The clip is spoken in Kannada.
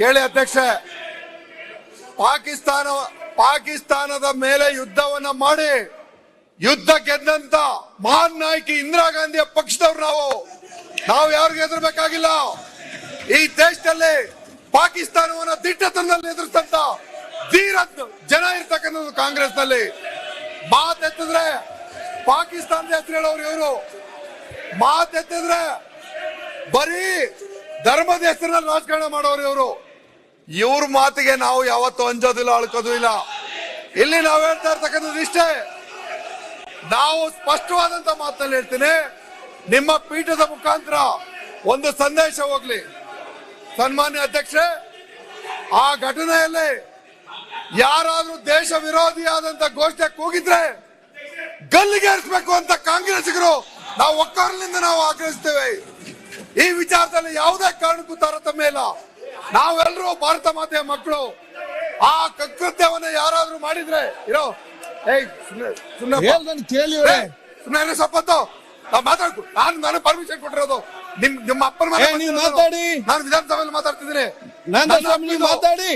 ಕೇಳಿ ಅಧ್ಯಕ್ಷ, ಪಾಕಿಸ್ತಾನ, ಪಾಕಿಸ್ತಾನದ ಮೇಲೆ ಯುದ್ಧವನ್ನ ಮಾಡಿ, ಯುದ್ಧ ಗೆದ್ದಂತ ಮಹಾನ್ ನಾಯಕಿ ಇಂದಿರಾ ಗಾಂಧಿಯ ಪಕ್ಷದವ್ರು ನಾವು. ನಾವು ಯಾರಿಗೂ ಎದುರಬೇಕಾಗಿಲ್ಲ ಈ ದೇಶದಲ್ಲಿ ಪಾಕಿಸ್ತಾನವನ್ನ ದಿಟ್ಟತನದಲ್ಲಿ ಎದುರಿಸಂತ ಧೀರ ಜನ ಇರ್ತಕ್ಕಂಥದ್ದು ಕಾಂಗ್ರೆಸ್ನಲ್ಲಿ ಮಾತೆತ್ತಿದ್ರೆ ಪಾಕಿಸ್ತಾನದ ಹೆಸರು ಹೇಳೋರು ಇವರು. ಮಾತೆತ್ತಿದ್ರೆ ಬರೀ ಧರ್ಮದ ಹೆಸರಿನಲ್ಲಿ ರಾಜಕಾರಣ ಮಾಡೋರು ಇವರು. ಇವ್ರ ಮಾತಿಗೆ ನಾವು ಯಾವತ್ತೂ ಅಂಜೋದಿಲ್ಲ, ಅಳ್ಕೋದು ಇಲ್ಲ. ಇಲ್ಲಿ ನಾವು ಹೇಳ್ತಾ ಇರ್ತಕ್ಕಂಥದ್ದು ಇಷ್ಟೇ. ನಾವು ಸ್ಪಷ್ಟವಾದಂತ ಮಾತಲ್ಲಿ ಹೇಳ್ತೀನಿ. ನಿಮ್ಮ ಪೀಠದ ಮುಖಾಂತರ ಒಂದು ಸಂದೇಶ ಹೋಗ್ಲಿ. ಸನ್ಮಾನ್ಯ ಅಧ್ಯಕ್ಷೆ ಆ ಘಟನೆಯಲ್ಲಿ ಯಾರಾದ್ರೂ ದೇಶ ವಿರೋಧಿಯಾದಂತ ಘೋಷಣೆ ಕೂಗಿದ್ರೆ ಗಲ್ಲಿಗೇರಿಸಬೇಕು ಅಂತ ಕಾಂಗ್ರೆಸ್ಸಿಗರು ನಾವು ಒಕ್ಕಾರಲಿಂದ ನಾವು ಆಗ್ರಹಿಸ್ತೇವೆ. ಈ ವಿಚಾರದಲ್ಲಿ ಯಾವುದೇ ಕಾರಣಕ್ಕೂ ತಾರತಮ್ಯ ಇಲ್ಲ. ನಾವೆಲ್ಲರೂ ಭಾರತ ಮಾತೆಯ ಮಕ್ಕಳು ಆ ಕೃತ್ಯವನ್ನ ಯಾರಾದ್ರೂ ಮಾಡಿದ್ರೆ ಇರೋ ಏಯ್ ಸುಮ್ಮನೆ ಕೇಳಿ. ಸುಮ್ಮನೆ ಸಪ್ಪತ್ತು ನಾವು ಮಾತಾಡ್ಕೊ ನಾನು ನನಗೆ ಪರ್ಮಿಷನ್ ಕೊಟ್ಟಿರೋದು ನಿಮ್ ನಿಮ್ಮ ಅಪ್ಪನ. ಮಾತಾಡಿ. ನಾನು ವಿಧಾನಸಭೆಯಲ್ಲಿ ಮಾತಾಡ್ತಿದ್ದೀನಿ. ಮಾತಾಡಿ